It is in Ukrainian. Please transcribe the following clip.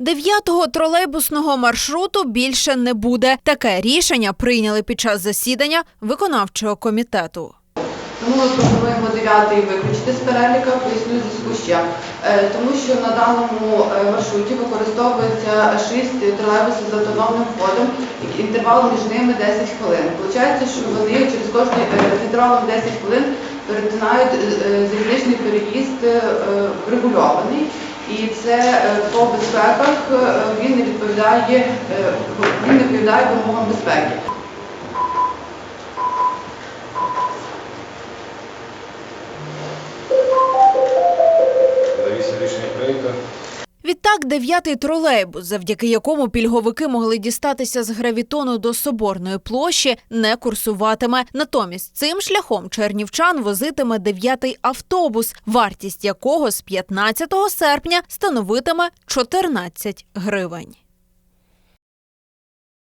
Дев'ятого тролейбусного маршруту більше не буде. Таке рішення прийняли під час засідання виконавчого комітету. Тому ми пропонуємо дев'ятий виключити з переліка, поясню зв'язку з чим. Е, Тому що на даному е, маршруті використовується 6 тролейбусів з автономним ходом, і інтервал між ними 10 хвилин. Получається, що вони через кожний е, інтервалом 10 хвилин перетинають е, залізничний переїзд регульований. І це е, по безпеках е, він не відповідає, е, він не відповідає вимогам безпеки. Відтак, дев'ятий тролейбус, завдяки якому пільговики могли дістатися з гравітону до соборної площі, не курсуватиме. Натомість цим шляхом чернівчан возитиме дев'ятий автобус, вартість якого з 15 серпня становитиме 14 гривень.